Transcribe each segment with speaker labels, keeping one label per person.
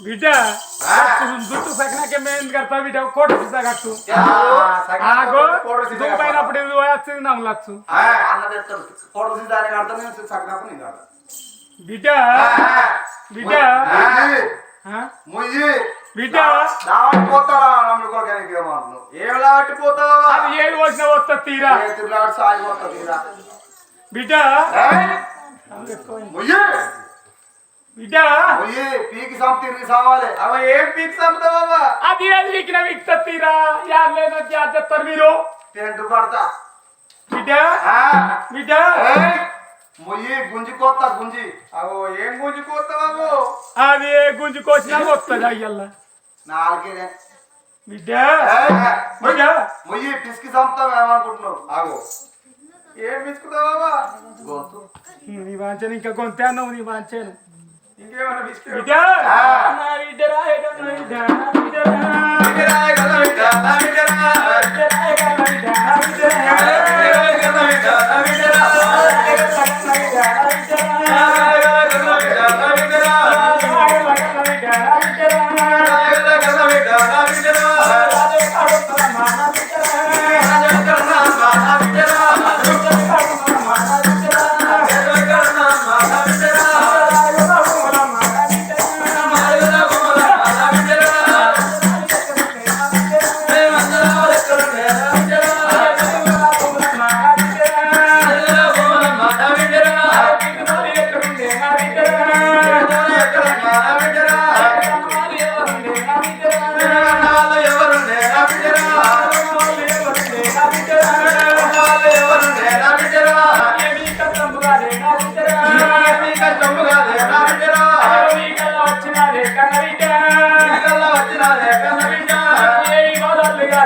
Speaker 1: బిడ్డ జుట్టు సగనాకే మేము కడతా బిడ్డ కోట సీసా కట్టు ఆగో దుబ్బైనప్పుడు ఇది వచ్చింది నమ్మలచ్చు
Speaker 2: అన్నది ఎత్తాడు ఫోటో తీసి కడతా నేను సగ్నాప నేను కడతా.
Speaker 1: బిడ్డ బిడ్డ. ఆ?
Speaker 2: ముయ్యి.
Speaker 1: బిడ్డ.
Speaker 2: దాటి పోతారా నమ్ముడు కొరకనికి ఏమంటున్నావు ఏం లాటి పోతావా
Speaker 1: అది ఏది వచ్చినా వస్తా తీరా. బిడ్డ
Speaker 2: ఏయ్! ముయ్యి
Speaker 1: బిడ్డ
Speaker 2: ముయ్యి పీకి సంప తిరిగి సావాలి. అవ ఏం పీకి సంపుతావా
Speaker 1: అది ఏది వీకిన వీక్త తీరా యార్ లేదో చేస్తారు మీరు.
Speaker 2: టెంట్ పడతా.
Speaker 1: బిడ్డ
Speaker 2: ఆ,
Speaker 1: బిడ్డ!
Speaker 2: ముయ్యి గుంజి కోత గుంజి. అవో ఏం గుంజి కోతావు
Speaker 1: అది గుంజు కోసినా వస్తుంది అయ్యల్లా.
Speaker 2: నాలుగే
Speaker 1: బిడ్డ! బిడ్డ.
Speaker 2: ముయ్యి పిసికి సంపుతావు ఏమనుకుంటున్నావు? ఆగో ఏం పిసుకుతావా గొంతు
Speaker 1: నీ వాంచాను ఇంకా కొంతే అన్నావు నీ వాంచాను
Speaker 2: ఇంకేమన్నా పిసికి
Speaker 1: బిడ్డ
Speaker 2: ఆ.
Speaker 1: నా బిడ్డ రాయక నా బిడ్డ నా బిడ్డ రా. బిడ్డ రాయక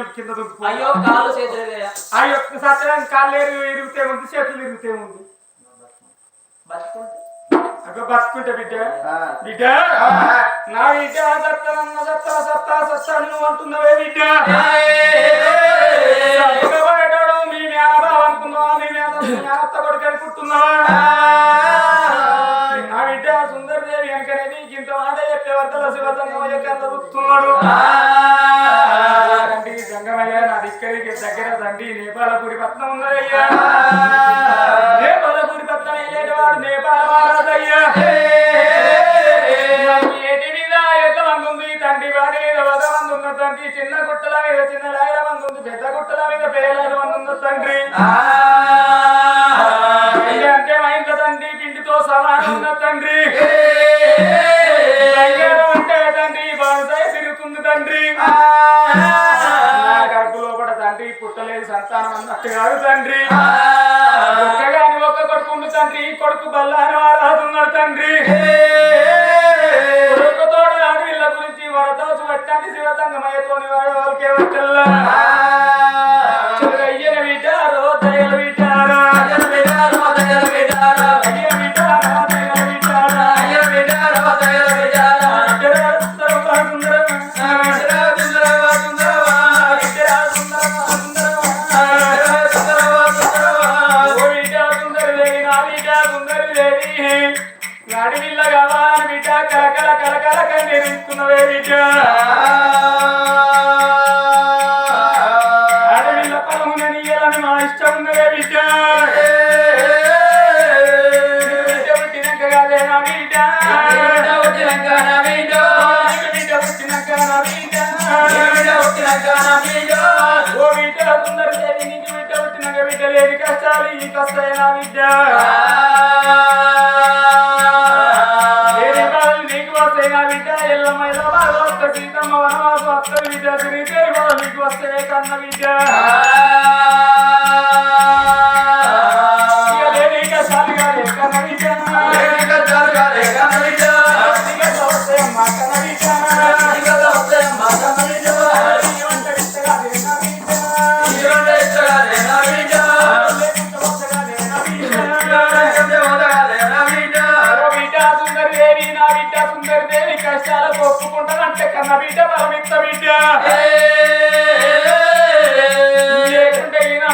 Speaker 1: కలిపి కింద
Speaker 3: అయ్యో కాలు చేతులేదయ్యా
Speaker 1: అయ్యో సత్యదానికి కాళ్ళు ఎరుగు ఇరుగుతే ఉంది చేతులు ఇరుగుతే ఉంది
Speaker 3: బతుకుంటే
Speaker 1: అగ్గ బతుకుంటే బిడ్డ.
Speaker 2: ఆ.
Speaker 1: బిడ్డ. నా బిడ్డ సత్తనన్న సత్తా సత్తా సత్తా నువ్వు అంటున్నావే బిడ్డ. సత్యపడేటోడు మీ మేనబావ అనుకున్నావా? మీ మేన మీ మేనత్త కొడుకు అనుకుంటున్నావా నా బిడ్డ సుందరదేవి వెనకనే నీకు ఇంత మాట చెప్పే వర్తల శివతంగమయ్య కన్న దుక్కుతున్నాడు. పట్నం ఉన్నదయ్యా నేపాలపూరి పట్నం వెళ్ళేటవాడు నేపాల మహారాజయ్యా ఏటి మీద ఎంత మంది ఉంది తండ్రి వాడి మీద వద మంది ఉన్న తండ్రి చిన్న గుట్టల మీద చిన్న లాయల మంది ఉంది పెద్ద గుట్టల మీద పేలాది మంది ఉన్న తండ్రి కాదు తండ్రి. ఒక్కగాని ఒక్క కొడుకు ఉంది తండ్రి. కొడుకు బల్లాని వారాదున్నాడు తండ్రి. కొడుకుతోడు అడవిళ్ళ గురించి వరదోసు పట్టాన్ని శివతంగమయ్యతోని వాడు వాళ్ళకే వచ్చల్లా బాధలు నీకు వస్తాయి నా బిడ్డ ఎల్లమ్మ ఎల్ల సీతమ్మ వనవాసం వస్తుంది బిడ్డ శ్రీదేవి నీకు వస్తాయి కన్న బిడ్డ పరమిత్త బిడ్డ లేకుంటే ఈయన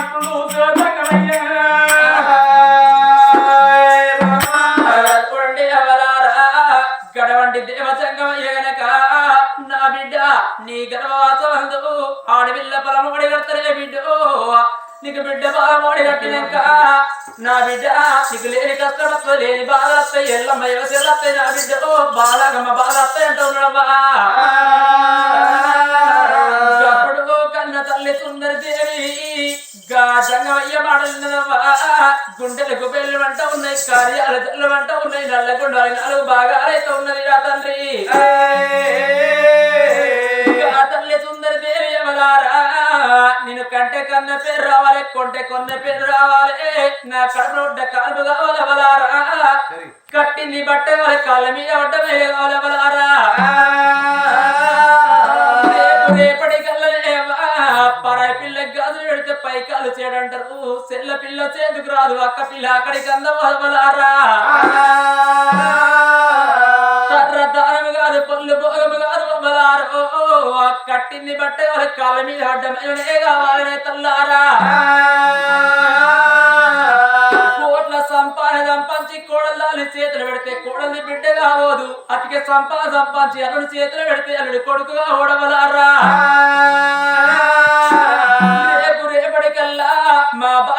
Speaker 3: గడవంటి దేవచంగమయ్య గనక నా బిడ్డ నీ గర్భవాసవందు ఆడపిల్ల పొలమోడి కడతలే బిడ్డ నీకు బిడ్డ పొలమోడి కట్టినాక నా బిడ్డ నీకు లేని కష్టమత్వ లేని బాధ ఎల్లమ్మ యువసేలు నా బిడ్డ. బాలగమ్మ బాధ అంటూ మాటలున్నదమ్మా గుండెలకు పెళ్ళి వంట ఉన్నాయి కార్యాలు తెల్లు వంట ఉన్నాయి నల్లగుండాలి నాలుగు భాగాలైతే ఉన్నది నా తండ్రి. ఆ తల్లి సుందరి దేవి ఎవలారా? నేను కంటే కన్న పేరు రావాలి కొంటే కొన్న పేరు రావాలి. నా కడుపు రొడ్డ కాలుపు కావాలి ఎవలారా? కట్టింది బట్ట కావాలి కాళ్ళ మీద పడ్డమే కావాలి పెడితే చేయడంటారు సెల్ల పిల్ల చేతుకు రాదు అక్క పిల్ల అక్కడికి అందం దానము కాదు పళ్ళు భోగము కాదు వదలారు కట్టింది బట్ట వాళ్ళ కాళ్ళ మీద అడ్డమైననే కావాలనే తల్లారా. కోట్ల సంపాదన సంపాదించి కోడల్లాలి చేతులు పెడితే కోడల్ని బిడ్డ కావోదు అతికే సంపాన సంపాదించి అల్లుడు చేతులు పెడితే అల్లుడు కొడుకుగా ఓడవలారా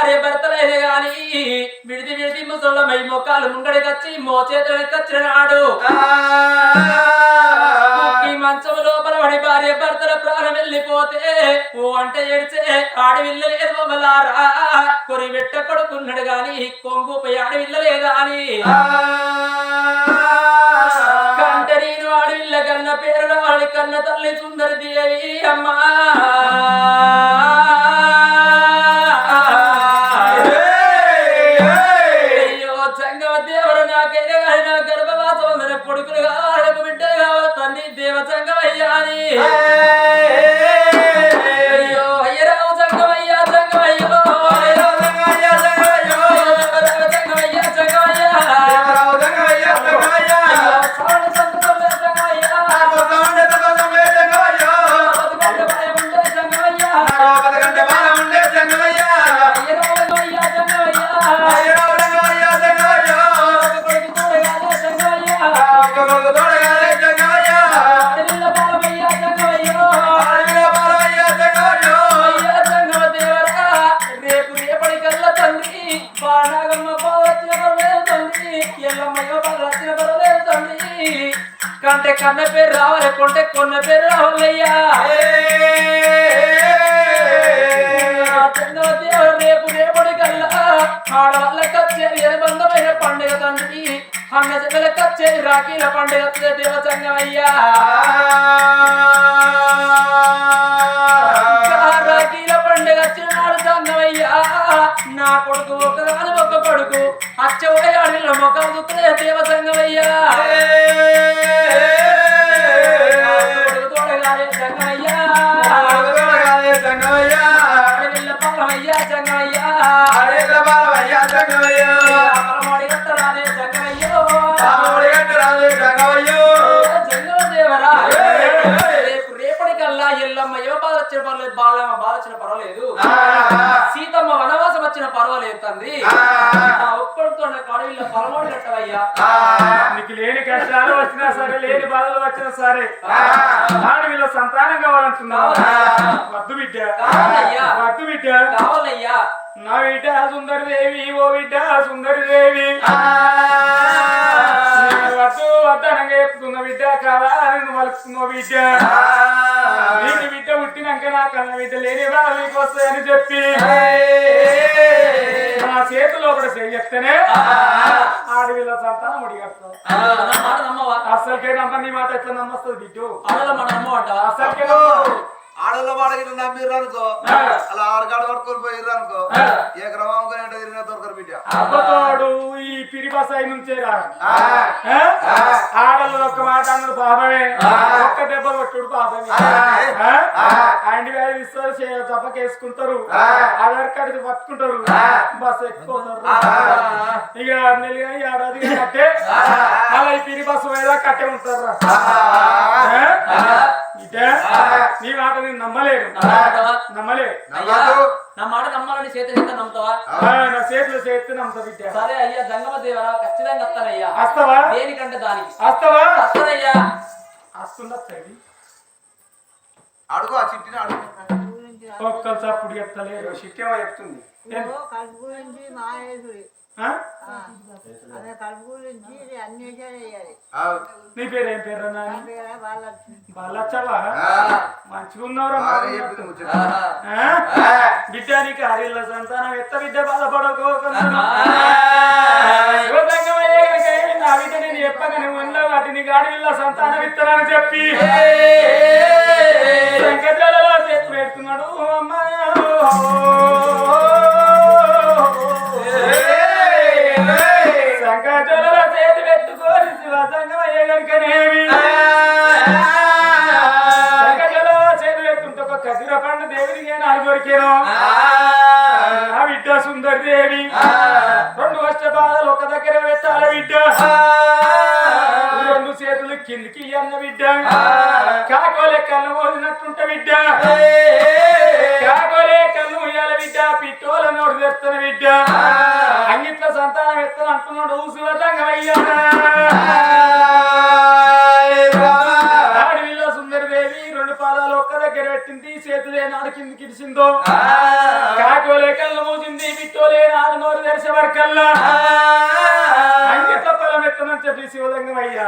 Speaker 3: భార్య భర్తలైన గాని విడిది విడిది ముసలమై మొక్కలు ముంగడికొచ్చి మో చేతులు కచ్చిన నాడు. ఈ మంచం లోపల పడి భార్య భర్తల ప్రాణం వెళ్ళిపోతే ఓ అంటే ఏడిచే ఆడవిల్ల లేదు మమ్మలారా కొరి వెట్ట కొడుకున్నాడు గాని కొంగుపై ఆడవిల్ల లేదా అని. కంట నేను ఆడవిల్ల కన్న పేరు రావాలి కన్న తల్లి సుందరి దేవి అమ్మా. తండ్రి బాణాగమ్మ బాధ తండ్రి ఎల్లమ్మయ్య బాధ వచ్చిన పర్వాలేదు తండ్రి కంటే కన్న పేరు రావాలి కొంటే కొన్న పేరు రావాలయ్యా. రేపు రేపటి కల్లా రేపు రేపటికల్లా ఆడవాళ్ళ కచ్చేరి అనుబంధమైన పండుగ తండ్రి? అన్న చెల్లెల కచ్చేరి రాఖీల పండుగ దేవచంగమయ్యా. ముఖం చూస్తే దేవ సంగమయ్యా కొడుకు తోడగానే సంగమయ్యా వచ్చిన పర్లేదు బాలమ్మ బాధ వచ్చిన పర్వాలేదు. సీతమ్మ వనవాసం వచ్చిన పర్వాలేదు తండ్రి. ఆ ఒక్కడితో కడవిలో పరమోడి కట్టవయ్యా.
Speaker 1: నీకు లేని కష్టాలు వచ్చినా సరే లేని బాధలు వచ్చినా సరే వీళ్ళ సంతానం కావాలంటున్నావు. వద్దు బిడ్డ.
Speaker 3: కావాలయ్యా.
Speaker 1: వద్దు బిడ్డ.
Speaker 3: కావాలయ్యా.
Speaker 1: నా బిడ్డ సుందరి దేవి ఓ బిడ్డ సుందరి దేవి. వద్దు వద్దనంగా చెప్తున్న బిడ్డ కావాలని వలుస్తున్న బిడ్డ. నీకు బిడ్డ పుట్టినాక నా కన్న బిడ్డ లేని నీకు వస్తాయని చెప్పి. నా చేతిలో ఒకటి చెయ్యత్తేనే ఆడవిల్ల సంతానం
Speaker 3: నమ్మవా?
Speaker 1: అసలుకే నమ్మ నీ మాట ఎట్లా నమ్మస్తుంది బిడ్డు? అసలుకే.
Speaker 2: ఆడల వాడకి నమ్మిర్రు అనుకో. అలా ఆడగాడు పట్టుకొని పోయిర్రు అనుకో. ఏ క్రమంగా ఎంట తిరిగిన దొరకరు బిడ్డ.
Speaker 1: అబ్బతోడు ఈ పిరిబసాయి నుంచే రా ఆడలు ఒక్క మాట అన్నది పాపమే. ఒక్క దెబ్బ కొట్టుడు పాపమే. ఆయన వ్యాధి ఇస్తారు చప్పకేసుకుంటారు ఆధార్ కార్డు పట్టుకుంటారు. బస్ ఎక్కుతారు ఇక నెల కానీ ఏడాది కట్టే అలా ఈ పిరి బస్సు మీద కట్టే ఉంటారు ఇదే? నీ మాట నేను నమ్మలేను. నమ్మలే
Speaker 3: అయ్యా నా మాట నమ్మాలని చేతి చేత నమ్ముతావా?
Speaker 1: ఆ, నా చేతులు చేస్తే నమ్ముతా బిడ్డ.
Speaker 3: సరే అయ్యా జంగమ దేవరా ఖచ్చితంగా వస్తానయ్యా.
Speaker 1: వస్తావా?
Speaker 3: దేనికంటే దానికి.
Speaker 1: వస్తావా?
Speaker 3: వస్తానయ్యా.
Speaker 1: వస్తుందా తల్లి
Speaker 2: అడుగు ఆ చిట్టిని అడుగు.
Speaker 4: గురించి
Speaker 1: ఒక్కరు చప్పుడు చెప్తలేరు
Speaker 5: చిట్టేమో చెప్తుంది
Speaker 1: నీ పేరేం
Speaker 4: నా పేరు వాళ్ళ
Speaker 1: బాలచ్చవా
Speaker 2: ఆ,
Speaker 1: మంచిగా ఉన్నావురా? బిడ్డ నీకు హరిల్ల సంతానం ఎత్త బిడ్డ బాధపడకో నా బిడ్డ నేను చెప్పగానే ఉన్న వాటిని గాడిల్ల సంతానం ఇస్తానని చెప్పి. సంకటాలలో చేతి పెడుతున్నాడు. అమ్మా శివసంగం అయ్యే కనుకనేమి చేతి ఒక కసిర పండు ఆ. బిడ్డ సుందరి దేవి. రెండు వర్ష బాధలు ఒక దగ్గర పెట్టాల బిడ్డ? రెండు చేతులు కిందికి అన్న బిడ్డ. కాకోలే కళ్ళు మోసినట్టుంట బిడ్డ. కాకోలే కళ్ళు ముయ్యాల బిడ్డ. పిట్టోల నోడు తెస్తున్న బిడ్డ. అంగిట్ల సంతానం ఎత్తను అంటున్నాడు శివతంగం అడవిలో ఎత్తనని చెప్పి శివలింగం అయ్యా?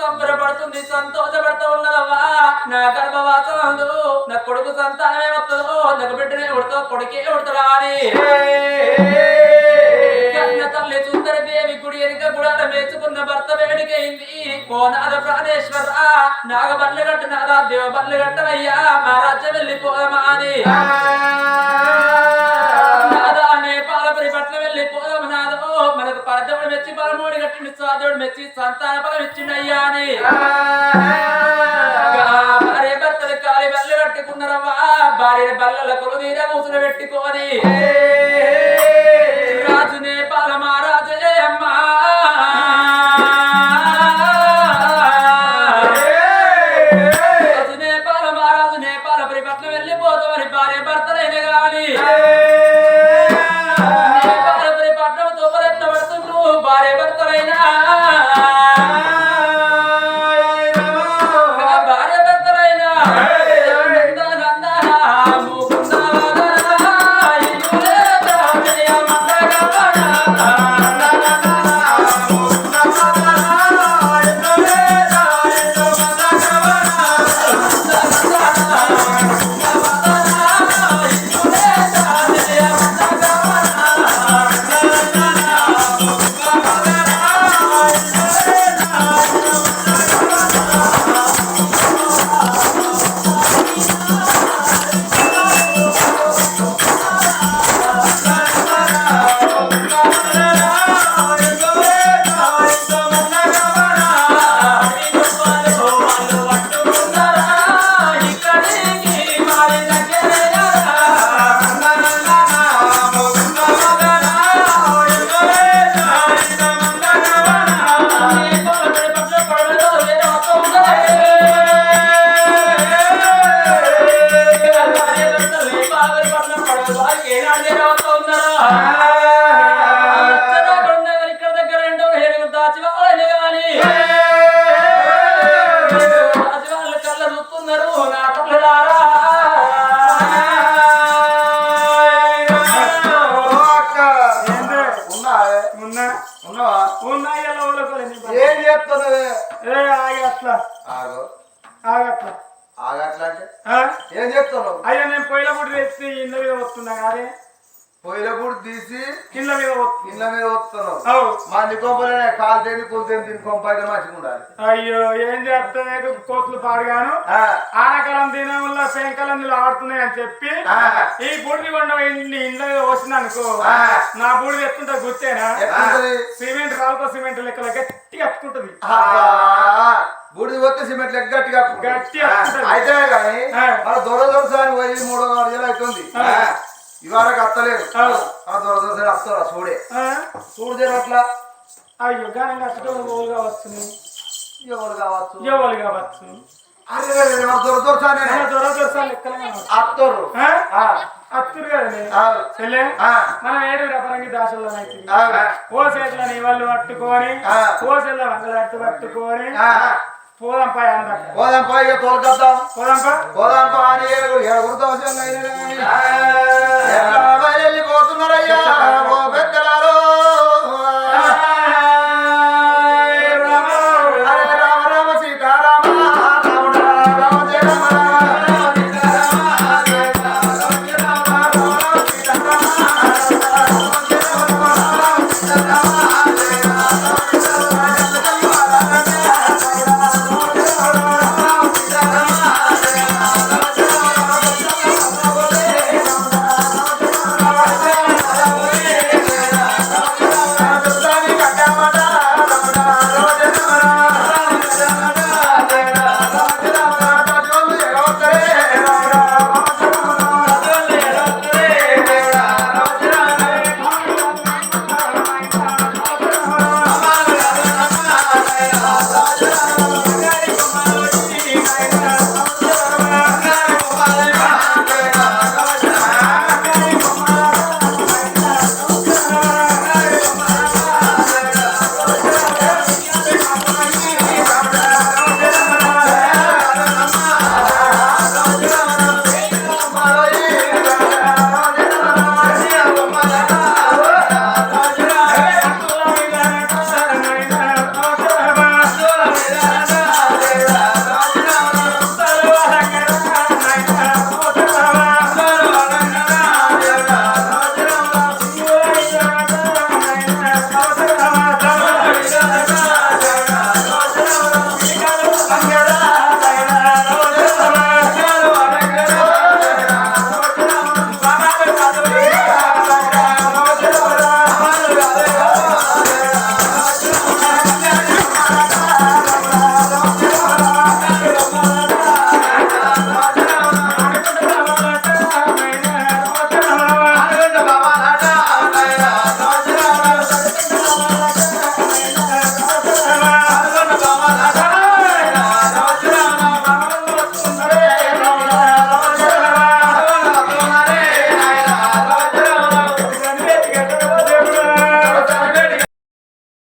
Speaker 3: సంబరపడుతుంది సంతోషపడుతూ ఉన్నదవ్వా నా గర్భవాసంలో నా కొడుకు సంతానమే వస్తుందో నాకు బిడ్డనే ఉడతో కొడుకే ఉడతాడా అని. తల్లి సుందరి దేవి గుడి ఎనుక గుడాల మేచుకున్న భర్త వేడికైంది కోనాద ప్రాణేశ్వర నాగ బల్లి గట్టు నాదా దేవ బల్లి కట్టనయ్యా మా రాజ్యం వెళ్ళిపోదమా అని. గట్టిండు సాధుడు మెచ్చి సంతాన బలం ఇచ్చిండయ్యా అని. భార్య భర్తలు కాలి బల్ల కట్టుకున్నారవ్వా భార్య బల్లల కొలుదీర మూసులు పెట్టుకొని
Speaker 2: ఏం చెప్తున్నావు
Speaker 1: అయ్యో నేను పొయ్యిల బుడ్డి తెచ్చి ఇళ్ళ మీద వస్తున్నా కాదే
Speaker 2: పొయ్యిల కూడా తీసి
Speaker 1: కింద మీద
Speaker 2: ఇళ్ళ మీద వస్తున్నావు మా నికొంపలనే కాలు తేని కూల్ తేని దీని కొంప అయితే మంచిగా ఉండాలి.
Speaker 1: అయ్యో ఏం చేస్తాను కోతులు పాడుగాను. ఆనకాలం దినం వల్ల శంకలం నీళ్ళు ఆడుతున్నాయి అని చెప్పి. ఈ బూడిది కొండ ఇంటి ఇంట్లో వచ్చిన అనుకో. నా బూడిది ఎత్తుంటే గుర్తేనా? సిమెంట్ రాళ్ళతో సిమెంట్ లెక్కల గట్టిగా ఎత్తుకుంటది.
Speaker 2: బూడిది పోతే సిమెంట్ లెక్క గట్టిగా. అయితే కానీ. మన దొర దొరసారి పోయి మూడో నాలుగు వేలు అవుతుంది. ఇవాళ అత్తలేదు
Speaker 1: ఆ.
Speaker 2: మన దొర దొరసారి వస్తారా చూడే.
Speaker 1: ఆ?
Speaker 2: చూడు జర అట్లా.
Speaker 1: అయ్యో గానం ఓలు కావచ్చు?
Speaker 2: ఎవరు కావచ్చు?
Speaker 1: ఎవరు కావచ్చు?
Speaker 2: అత్తరు.
Speaker 1: అత్తురు కదండి చెల్లె మనం ఏడు రపరంగి దాసుల్లో ఓ చేతులని వాళ్ళు పట్టుకొని వంకలట్టు పట్టుకొని
Speaker 2: ఆ.
Speaker 1: పోదాం పాయ అందక
Speaker 2: పోదాం పా ఇక తోలుకొద్దాం.
Speaker 1: పోదాం పా.
Speaker 2: పోదాం పా అని. ఎట్లా బయలుపోతున్నారయ్యా ఓ పెద్దలారో